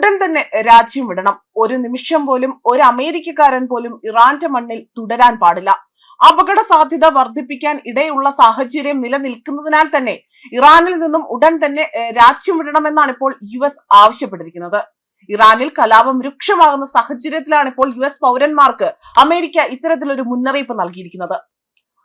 ഉടൻ തന്നെ രാജ്യം വിടണം. ഒരു നിമിഷം പോലും ഒരു അമേരിക്കക്കാരൻ പോലും ഇറാന്റെ മണ്ണിൽ തുടരാൻ പാടില്ല. അപകട സാധ്യത വർദ്ധിപ്പിക്കാൻ ഇടയുള്ള സാഹചര്യം നിലനിൽക്കുന്നതിനാൽ തന്നെ ഇറാനിൽ നിന്നും ഉടൻ തന്നെ രാജ്യം വിടണമെന്നാണ് ഇപ്പോൾ യു എസ് ആവശ്യപ്പെട്ടിരിക്കുന്നത്. ഇറാനിൽ കലാപം രൂക്ഷമാകുന്ന സാഹചര്യത്തിലാണ് ഇപ്പോൾ യു എസ് പൗരന്മാർക്ക് അമേരിക്ക ഇത്തരത്തിലൊരു മുന്നറിയിപ്പ് നൽകിയിരിക്കുന്നത്.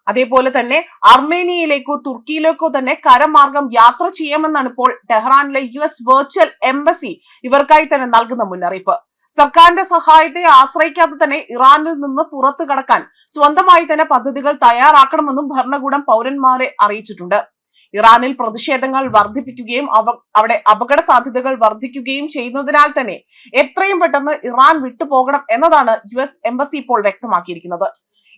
അതേപോലെ തന്നെ അർമേനിയയിലേക്കോ തുർക്കിയിലേക്കോ തന്നെ കരമാർഗം യാത്ര ചെയ്യാമെന്നാണ് ഇപ്പോൾ ടെഹ്റാനിലെ യു എസ് വെർച്വൽ എംബസി ഇവർക്കായി തന്നെ നൽകുന്ന മുന്നറിയിപ്പ്. സർക്കാരിന്റെ സഹായത്തെ ആശ്രയിക്കാതെ തന്നെ ഇറാനിൽ നിന്ന് പുറത്തു കടക്കാൻ സ്വന്തമായി തന്നെ പദ്ധതികൾ തയ്യാറാക്കണമെന്നും ഭരണകൂടം പൗരന്മാരെ അറിയിച്ചിട്ടുണ്ട്. ഇറാനിൽ പ്രതിഷേധങ്ങൾ വർദ്ധിപ്പിക്കുകയും അവ അവിടെ അപകട സാധ്യതകൾ വർദ്ധിക്കുകയും ചെയ്യുന്നതിനാൽ തന്നെ എത്രയും പെട്ടെന്ന് ഇറാൻ വിട്ടുപോകണം എന്നതാണ് യു എസ് എംബസി ഇപ്പോൾ വ്യക്തമാക്കിയിരിക്കുന്നത്.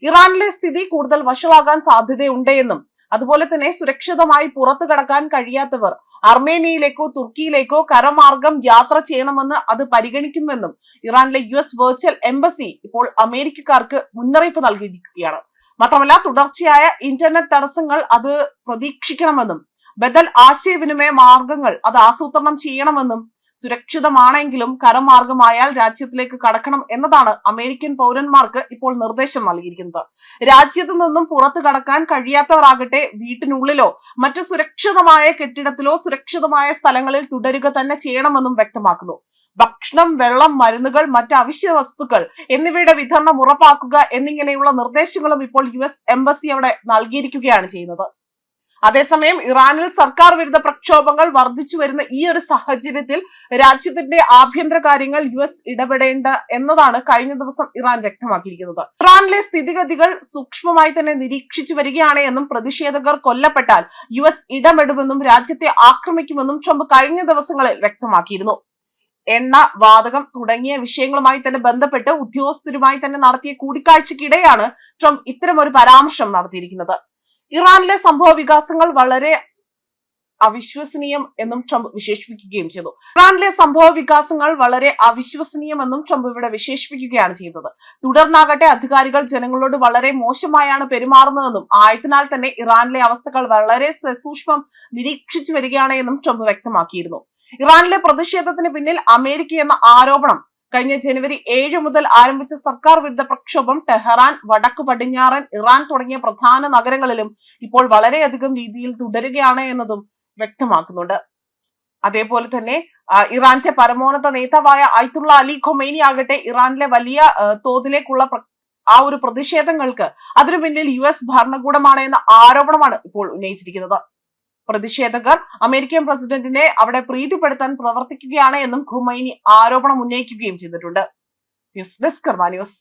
ഇറാനിലെ സ്ഥിതി കൂടുതൽ വഷളാകാൻ സാധ്യതയുണ്ട് എന്നും അതുപോലെ തന്നെ സുരക്ഷിതമായി പുറത്തു കടക്കാൻ കഴിയാത്തവർ അർമേനിയയിലേക്കോ തുർക്കിയിലേക്കോ കരമാർഗം യാത്ര ചെയ്യണമെന്ന് അത് പരിഗണിക്കുമെന്നും ഇറാനിലെ യു എസ് വെർച്വൽ എംബസി ഇപ്പോൾ അമേരിക്കക്കാർക്ക് മുന്നറിയിപ്പ് നൽകിയിരിക്കുകയാണ്. മാത്രമല്ല തുടർച്ചയായ ഇന്റർനെറ്റ് തടസ്സങ്ങൾ അത് പ്രതീക്ഷിക്കണമെന്നും ബദൽ ആശയവിനിമയ മാർഗങ്ങൾ അത് ആസൂത്രണം ചെയ്യണമെന്നും സുരക്ഷിതമാണെങ്കിലും കരമാർഗമായാൽ രാജ്യത്തിലേക്ക് കടക്കണം എന്നതാണ് അമേരിക്കൻ പൗരന്മാർക്ക് ഇപ്പോൾ നിർദ്ദേശം നൽകിയിരിക്കുന്നത്. രാജ്യത്തു നിന്നും പുറത്തു കടക്കാൻ കഴിയാത്തവരാകട്ടെ വീട്ടിനുള്ളിലോ മറ്റു സുരക്ഷിതമായ കെട്ടിടത്തിലോ സുരക്ഷിതമായ സ്ഥലങ്ങളിൽ തുടരുക തന്നെ ചെയ്യണമെന്നും വ്യക്തമാക്കുന്നു. ഭക്ഷണം വെള്ളം മരുന്നുകൾ മറ്റ് അവശ്യ വസ്തുക്കൾ എന്നിവയുടെ വിതരണം ഉറപ്പാക്കുക എന്നിങ്ങനെയുള്ള നിർദ്ദേശങ്ങളും ഇപ്പോൾ യു എസ് എംബസി അവിടെ നൽകിയിരിക്കുകയാണ് ചെയ്യുന്നത്. അതേസമയം ഇറാനിൽ സർക്കാർ വിരുദ്ധ പ്രക്ഷോഭങ്ങൾ വർദ്ധിച്ചു വരുന്ന ഈ ഒരു സാഹചര്യത്തിൽ രാജ്യത്തിന്റെ ആഭ്യന്തര കാര്യങ്ങൾ യു എസ് ഇടപെടേണ്ട എന്നതാണ് കഴിഞ്ഞ ദിവസം ഇറാൻ വ്യക്തമാക്കിയിരിക്കുന്നത്. ഇറാനിലെ സ്ഥിതിഗതികൾ സൂക്ഷ്മമായി തന്നെ നിരീക്ഷിച്ചു വരികയാണ് എന്നും പ്രതിഷേധകർ കൊല്ലപ്പെട്ടാൽ യു എസ് ഇടപെടുമെന്നും രാജ്യത്തെ ആക്രമിക്കുമെന്നും ട്രംപ് കഴിഞ്ഞ ദിവസങ്ങളിൽ വ്യക്തമാക്കിയിരുന്നു. എണ്ണ വാതകം തുടങ്ങിയ വിഷയങ്ങളുമായി തന്നെ ബന്ധപ്പെട്ട് ഉദ്യോഗസ്ഥരുമായി തന്നെ നടത്തിയ കൂടിക്കാഴ്ചക്കിടെയാണ് ട്രംപ് ഇത്തരം ഒരു പരാമർശം നടത്തിയിരിക്കുന്നത്. ഇറാനിലെ സംഭവ വികാസങ്ങൾ വളരെ അവിശ്വസനീയം എന്നും ട്രംപ് വിശേഷിപ്പിക്കുകയും ചെയ്തു. ഇറാനിലെ സംഭവ വികാസങ്ങൾ വളരെ അവിശ്വസനീയമെന്നും ട്രംപ് ഇവിടെ വിശേഷിപ്പിക്കുകയാണ് ചെയ്തത്. തുടർന്നാകട്ടെ അധികാരികൾ ജനങ്ങളോട് വളരെ മോശമായാണ് പെരുമാറുന്നതെന്നും ആയതിനാൽ തന്നെ ഇറാനിലെ അവസ്ഥകൾ വളരെ സസൂക്ഷ്മം നിരീക്ഷിച്ചു വരികയാണ് എന്നും ട്രംപ് വ്യക്തമാക്കിയിരുന്നു. ഇറാനിലെ പ്രതിഷേധത്തിന് പിന്നിൽ അമേരിക്ക എന്ന ആരോപണം കഴിഞ്ഞ ജനുവരി ഏഴ് മുതൽ ആരംഭിച്ച സർക്കാർ വിരുദ്ധ പ്രക്ഷോഭം ടെഹ്റാൻ വടക്കു പടിഞ്ഞാറൻ ഇറാൻ തുടങ്ങിയ പ്രധാന നഗരങ്ങളിലും ഇപ്പോൾ വളരെയധികം രീതിയിൽ തുടരുകയാണ് എന്നതും വ്യക്തമാക്കുന്നുണ്ട്. അതേപോലെ തന്നെ ഇറാന്റെ പരമോന്നത നേതാവായ അയ്തുള്ള അലി ഖൊമേനി ആകട്ടെ ഇറാനിലെ വലിയ തോതിലേക്കുള്ള ആ ഒരു പ്രതിഷേധങ്ങൾക്ക് അതിനു പിന്നിൽ യു എസ് ഭരണകൂടമാണ് എന്ന ആരോപണമാണ് ഇപ്പോൾ ഉന്നയിച്ചിരിക്കുന്നത്. പ്രതിഷേധകർ അമേരിക്കൻ പ്രസിഡന്റിനെ അവിടെ പ്രീതിപ്പെടുത്താൻ പ്രവർത്തിക്കുകയാണ് എന്നും ഖുമൈനി ആരോപണം ഉന്നയിക്കുകയും ചെയ്തിട്ടുണ്ട്. News desk Karma news.